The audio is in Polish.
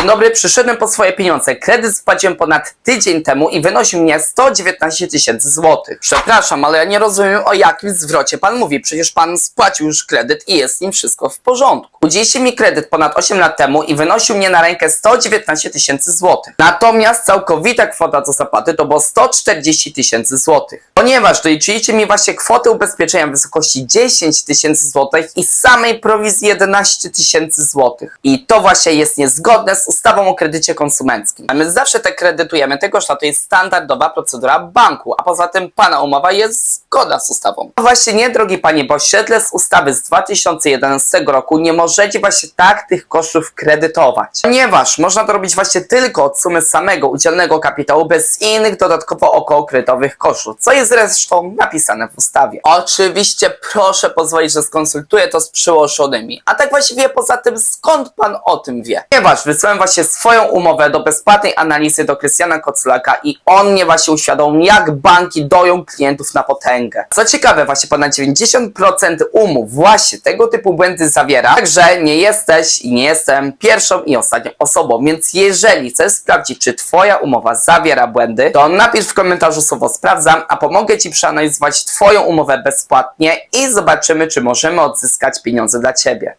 Dzień dobry, przyszedłem po swoje pieniądze. Kredyt spłaciłem ponad tydzień temu i wynosił mnie 119 tysięcy złotych. Przepraszam, ale ja nie rozumiem o jakim zwrocie pan mówi. Przecież pan spłacił już kredyt i jest z nim wszystko w porządku. Udzieliście mi kredyt ponad 8 lat temu i wynosił mnie na rękę 119 tysięcy złotych. Natomiast całkowita kwota do zapłaty to było 140 tysięcy złotych. Ponieważ doliczyliście mi właśnie kwotę ubezpieczenia w wysokości 10 tysięcy złotych i samej prowizji 11 tysięcy złotych. I to właśnie jest niezgodne z ustawą o kredycie konsumenckim. A my zawsze te kredytujemy, tegoż to jest standardowa procedura banku, a poza tym pana umowa jest zgodna z ustawą. No właśnie nie, drogi panie, bo w świetle z ustawy z 2011 roku nie możecie właśnie tak tych kosztów kredytować. Ponieważ można to robić właśnie tylko od sumy samego udzielnego kapitału bez innych dodatkowo okołokrytowych kosztów, co jest zresztą napisane w ustawie. Oczywiście proszę pozwolić, że skonsultuję to z przełożonymi. A tak właściwie poza tym skąd pan o tym wie? Ponieważ wysłałem właśnie swoją umowę do bezpłatnej analizy do Krystiana Koclaka i on mnie właśnie uświadomił, jak banki doją klientów na potęgę. Co ciekawe, właśnie ponad 90% umów właśnie tego typu błędy zawiera, także nie jesteś i nie jestem pierwszą i ostatnią osobą, więc jeżeli chcesz sprawdzić, czy twoja umowa zawiera błędy, to napisz w komentarzu słowo sprawdzam, a pomogę ci przeanalizować twoją umowę bezpłatnie i zobaczymy, czy możemy odzyskać pieniądze dla ciebie.